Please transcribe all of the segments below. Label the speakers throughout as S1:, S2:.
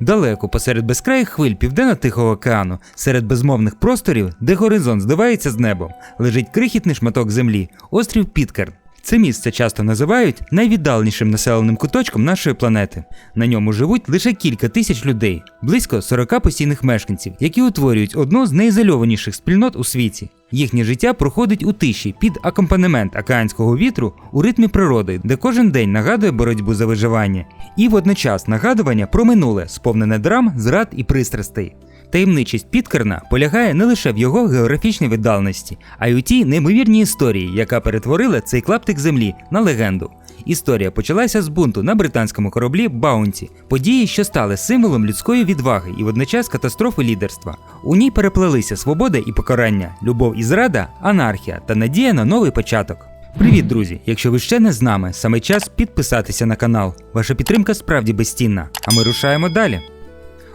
S1: Далеко посеред безкраїх хвиль Південно-Тихого океану, серед безмовних просторів, де горизонт здивається з небом, лежить крихітний шматок землі, острів Піткерн. Це місце часто називають найвіддаленішим населеним куточком нашої планети. На ньому живуть лише кілька тисяч людей, близько 40 постійних мешканців, які утворюють одну з найізольованіших спільнот у світі. Їхнє життя проходить у тиші під акомпанемент океанського вітру у ритмі природи, де кожен день нагадує боротьбу за виживання, і водночас нагадування про минуле, сповнене драм, зрад і пристрастей. Таємничість Піткерна полягає не лише в його географічній віддаленості, а й у тій неймовірній історії, яка перетворила цей клаптик землі на легенду. Історія почалася з бунту на британському кораблі Баунті, події, що стали символом людської відваги і водночас катастрофи лідерства. У ній переплелися свобода і покарання, любов і зрада, анархія та надія на новий початок. Привіт, друзі! Якщо ви ще не з нами, саме час підписатися на канал. Ваша підтримка справді безцінна. А ми рушаємо далі.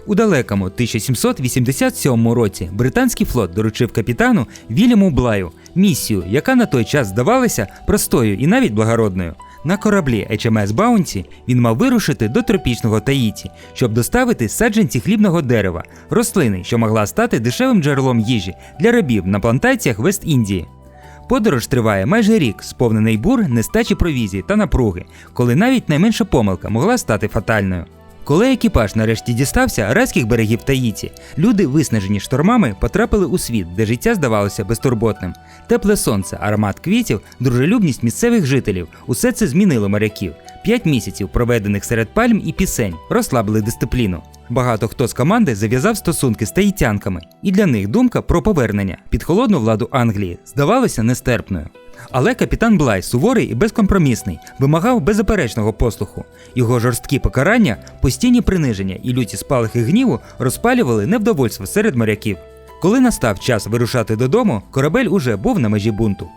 S1: У далекому 1787 році британський флот доручив капітану Вільяму Блаю місію, яка на той час здавалася простою і навіть благородною. На кораблі HMS Bounty він мав вирушити до тропічного Таїті, щоб доставити саджанці хлібного дерева, рослини, що могла стати дешевим джерелом їжі для рабів на плантаціях Вест-Індії. Подорож триває майже рік, сповнений бур, нестачі провізії та напруги, коли навіть найменша помилка могла стати фатальною. Коли екіпаж нарешті дістався райських берегів Таїті, люди, виснажені штормами, потрапили у світ, де життя здавалося безтурботним. Тепле сонце, аромат квітів, дружелюбність місцевих жителів усе це змінило моряків. П'ять місяців, проведених серед пальм і пісень, розслабили дисципліну. Багато хто з команди зав'язав стосунки з таїтянками, і для них думка про повернення під холодну владу Англії здавалася нестерпною. Але капітан Блай, суворий і безкомпромісний, вимагав беззаперечного послуху. Його жорсткі покарання, постійні приниження і люті спалахи гніву розпалювали невдовольство серед моряків. Коли настав час вирушати додому, корабель уже був на межі бунту.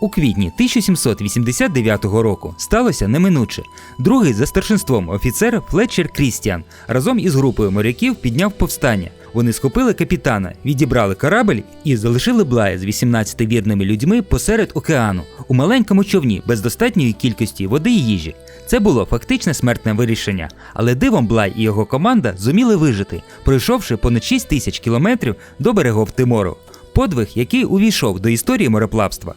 S1: У квітні 1789 року сталося неминуче. Другий за старшинством офіцер Флетчер Крістіан разом із групою моряків підняв повстання. Вони схопили капітана, відібрали корабль і залишили Блая з 18 вірними людьми посеред океану у маленькому човні без достатньої кількості води і їжі. Це було фактичне смертне вирішення, але дивом Блай і його команда зуміли вижити, пройшовши понад 6 тисяч кілометрів до берегов Тимору. Подвиг, який увійшов до історії мореплавства.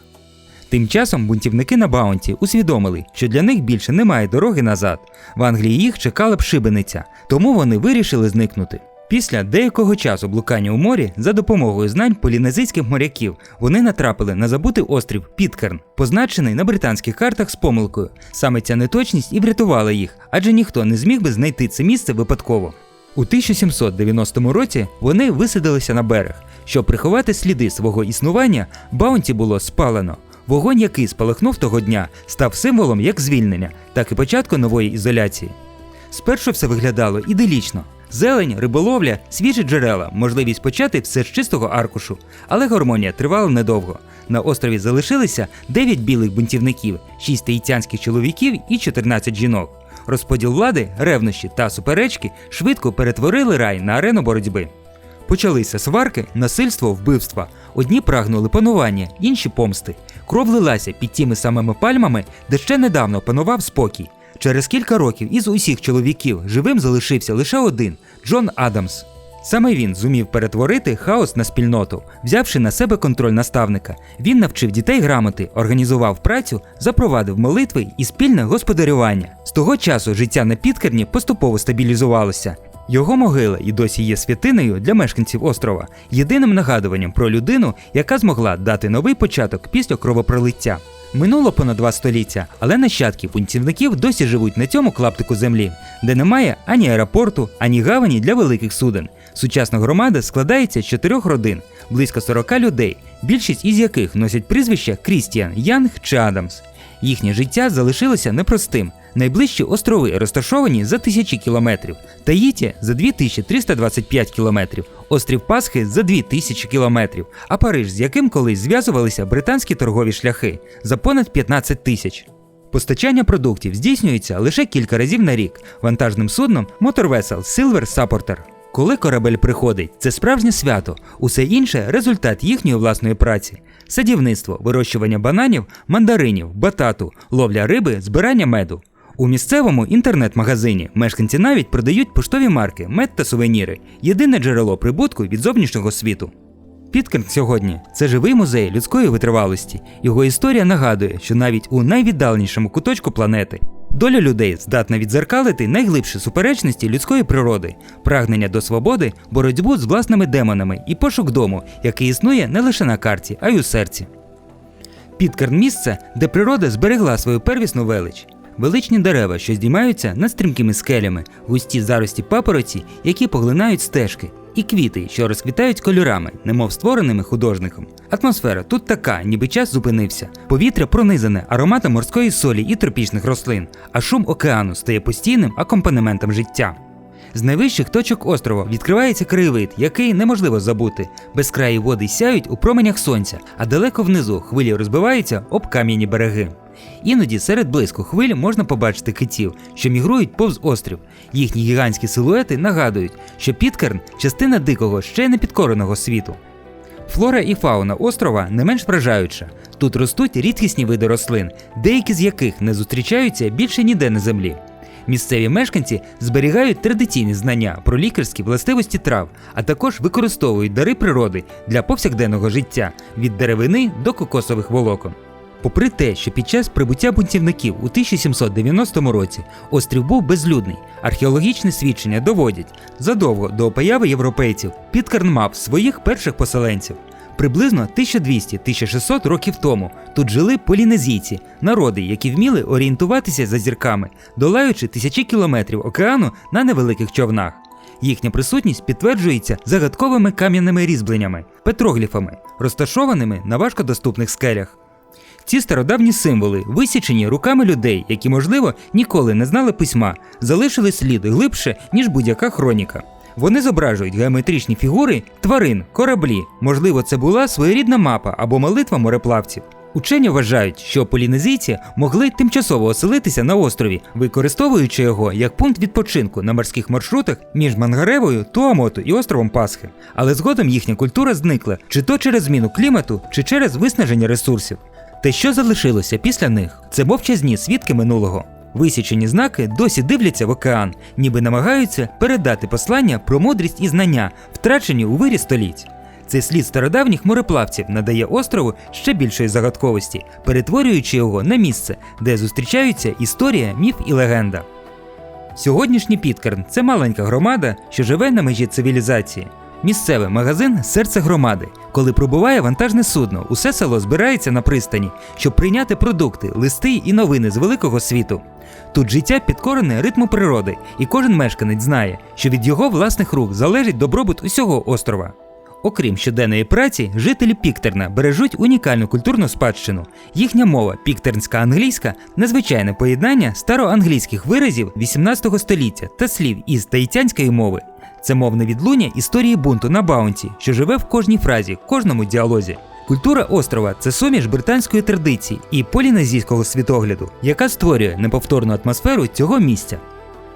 S1: Тим часом бунтівники на Баунті усвідомили, що для них більше немає дороги назад. В Англії їх чекала б шибениця, тому вони вирішили зникнути. Після деякого часу блукання у морі за допомогою знань полінезійських моряків вони натрапили на забутий острів Піткерн, позначений на британських картах з помилкою. Саме ця неточність і врятувала їх, адже ніхто не зміг би знайти це місце випадково. У 1790 році вони висадилися на берег. Щоб приховати сліди свого існування, Баунті було спалено. Вогонь, який спалахнув того дня, став символом як звільнення, так і початку нової ізоляції. Спершу все виглядало іделічно. Зелень, риболовля, свіжі джерела, можливість почати все з чистого аркушу. Але гармонія тривала недовго. На острові залишилися 9 білих бунтівників, 6 таїтянських чоловіків і 14 жінок. Розподіл влади, ревнощі та суперечки швидко перетворили рай на арену боротьби. Почалися сварки, насильство, вбивства. Одні прагнули панування, інші помсти. Кров лилася під тими самими пальмами, де ще недавно панував спокій. Через кілька років із усіх чоловіків живим залишився лише один Джон Адамс. Саме він зумів перетворити хаос на спільноту, взявши на себе контроль наставника. Він навчив дітей грамоти, організував працю, запровадив молитви і спільне господарювання. З того часу життя на Підкерні поступово стабілізувалося. Його могила і досі є святиною для мешканців острова, єдиним нагадуванням про людину, яка змогла дати новий початок після кровопролиття. Минуло понад два століття, але нащадки пунктівників досі живуть на цьому клаптику землі, де немає ані аеропорту, ані гавані для великих суден. Сучасна громада складається з чотирьох родин, близько 40 людей, більшість із яких носять прізвища Крістіан, Янг чи Адамс. Їхнє життя залишилося непростим. Найближчі острови розташовані за тисячі кілометрів, Таїті за 2325 кілометрів, острів Пасхи за 2000 кілометрів, а Париж, з яким колись зв'язувалися британські торгові шляхи за понад 15 тисяч. Постачання продуктів здійснюється лише кілька разів на рік вантажним судном Motorvessel Silver Supporter. Коли корабель приходить, це справжнє свято, усе інше результат їхньої власної праці. Садівництво, вирощування бананів, мандаринів, батату, ловля риби, збирання меду. У місцевому інтернет-магазині мешканці навіть продають поштові марки, мед та сувеніри єдине джерело прибутку від зовнішнього світу. Підкерн сьогодні це живий музей людської витривалості. Його історія нагадує, що навіть у найвіддаленішому куточку планети доля людей здатна відзеркалити найглибші суперечності людської природи, прагнення до свободи, боротьбу з власними демонами і пошук дому, який існує не лише на карті, а й у серці. Підкерн місце, де природа зберегла свою первісну велич. Величні дерева, що здіймаються над стрімкими скелями, густі зарості папороті, які поглинають стежки, і квіти, що розквітають кольорами, немов створеними художником. Атмосфера тут така, ніби час зупинився. Повітря пронизане ароматом морської солі і тропічних рослин, а шум океану стає постійним акомпанементом життя. З найвищих точок острова відкривається краєвид, який неможливо забути. Безкраї води сяють у променях сонця, а далеко внизу хвилі розбиваються об кам'яні береги. Іноді серед близько хвиль можна побачити китів, що мігрують повз острів. Їхні гігантські силуети нагадують, що Підкерн частина дикого, ще не підкореного світу. Флора і фауна острова не менш вражаюча. Тут ростуть рідкісні види рослин, деякі з яких не зустрічаються більше ніде на землі. Місцеві мешканці зберігають традиційні знання про лікарські властивості трав, а також використовують дари природи для повсякденного життя від деревини до кокосових волокон. Попри те, що під час прибуття бунтівників у 1790 році острів був безлюдний, археологічні свідчення доводять, задовго до появи європейців Підкерн мав своїх перших поселенців. Приблизно 1200-1600 років тому тут жили полінезійці, народи, які вміли орієнтуватися за зірками, долаючи тисячі кілометрів океану на невеликих човнах. Їхня присутність підтверджується загадковими кам'яними різьбленнями, петрогліфами, розташованими на важкодоступних скелях. Ці стародавні символи, висічені руками людей, які, можливо, ніколи не знали письма, залишили слід глибше, ніж будь-яка хроніка. Вони зображують геометричні фігури тварин, кораблі. Можливо, це була своєрідна мапа або молитва мореплавців. Учені вважають, що полінезійці могли тимчасово оселитися на острові, використовуючи його як пункт відпочинку на морських маршрутах між Мангаревою, Туамоту і островом Пасхи. Але згодом їхня культура зникла чи то через зміну клімату, чи через виснаження ресурсів. Те, що залишилося після них, це мовчазні свідки минулого. Висічені знаки досі дивляться в океан, ніби намагаються передати послання про мудрість і знання, втрачені у вирі століть. Цей слід стародавніх мореплавців надає острову ще більшої загадковості, перетворюючи його на місце, де зустрічаються історія, міф і легенда. Сьогоднішній Підкерн це маленька громада, що живе на межі цивілізації. Місцевий магазин серце громади. Коли прибуває вантажне судно, усе село збирається на пристані, щоб прийняти продукти, листи і новини з великого світу. Тут життя підкорене ритму природи, і кожен мешканець знає, що від його власних рук залежить добробут усього острова. Окрім щоденної праці, жителі Піктерна бережуть унікальну культурну спадщину. Їхня мова, піктернська англійська, незвичайне поєднання староанглійських виразів 18 століття та слів із таїтянської мови. Це мовне відлуння історії бунту на Баунті, що живе в кожній фразі, кожному діалозі. Культура острова це суміш британської традиції і полінезійського світогляду, яка створює неповторну атмосферу цього місця.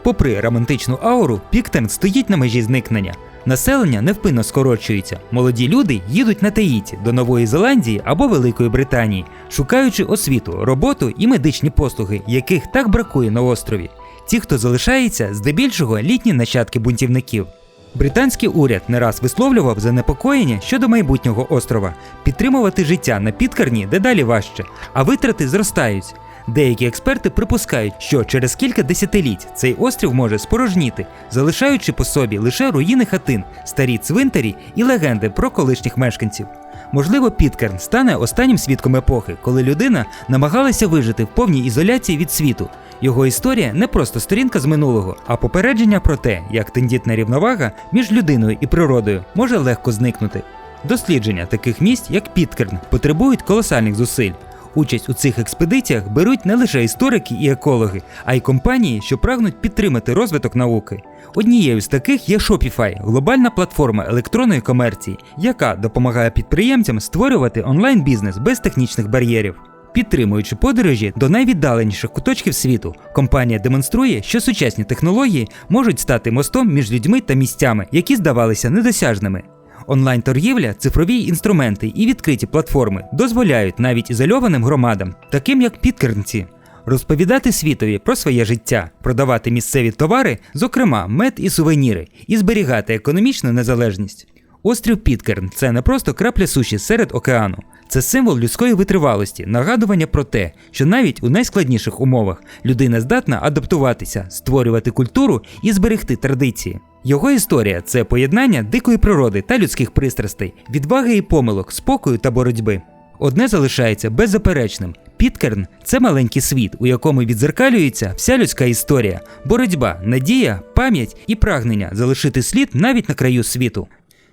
S1: Попри романтичну ауру, Піктерн стоїть на межі зникнення. Населення невпинно скорочується. Молоді люди їдуть на Таїті до Нової Зеландії або Великої Британії, шукаючи освіту, роботу і медичні послуги, яких так бракує на острові. Ті, хто залишається, здебільшого літні нащадки бунтівників. Британський уряд не раз висловлював занепокоєння щодо майбутнього острова, підтримувати життя на підкарні дедалі важче, а витрати зростають. Деякі експерти припускають, що через кілька десятиліть цей острів може спорожніти, залишаючи по собі лише руїни хатин, старі цвинтарі і легенди про колишніх мешканців. Можливо, Підкерн стане останнім свідком епохи, коли людина намагалася вижити в повній ізоляції від світу. Його історія не просто сторінка з минулого, а попередження про те, як тендітна рівновага між людиною і природою може легко зникнути. Дослідження таких місць, як Підкерн, потребують колосальних зусиль. Участь у цих експедиціях беруть не лише історики і екологи, а й компанії, що прагнуть підтримати розвиток науки. Однією з таких є Shopify – глобальна платформа електронної комерції, яка допомагає підприємцям створювати онлайн-бізнес без технічних бар'єрів. Підтримуючи подорожі до найвіддаленіших куточків світу, компанія демонструє, що сучасні технології можуть стати мостом між людьми та місцями, які здавалися недосяжними. Онлайн-торгівля, цифрові інструменти і відкриті платформи дозволяють навіть ізольованим громадам, таким як підкернці, розповідати світові про своє життя, продавати місцеві товари, зокрема мед і сувеніри, і зберігати економічну незалежність. Острів Піткерн це не просто крапля суші серед океану. Це символ людської витривалості, нагадування про те, що навіть у найскладніших умовах людина здатна адаптуватися, створювати культуру і зберегти традиції. Його історія це поєднання дикої природи та людських пристрастей, відваги і помилок, спокою та боротьби. Одне залишається беззаперечним: Піткерн це маленький світ, у якому відзеркалюється вся людська історія, боротьба, надія, пам'ять і прагнення залишити слід навіть на краю світу.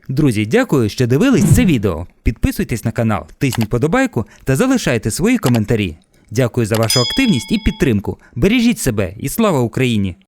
S1: Друзі, дякую, що дивились це відео. Підписуйтесь на канал, тисніть подобайку та залишайте свої коментарі. Дякую за вашу активність і підтримку. Бережіть себе і слава Україні!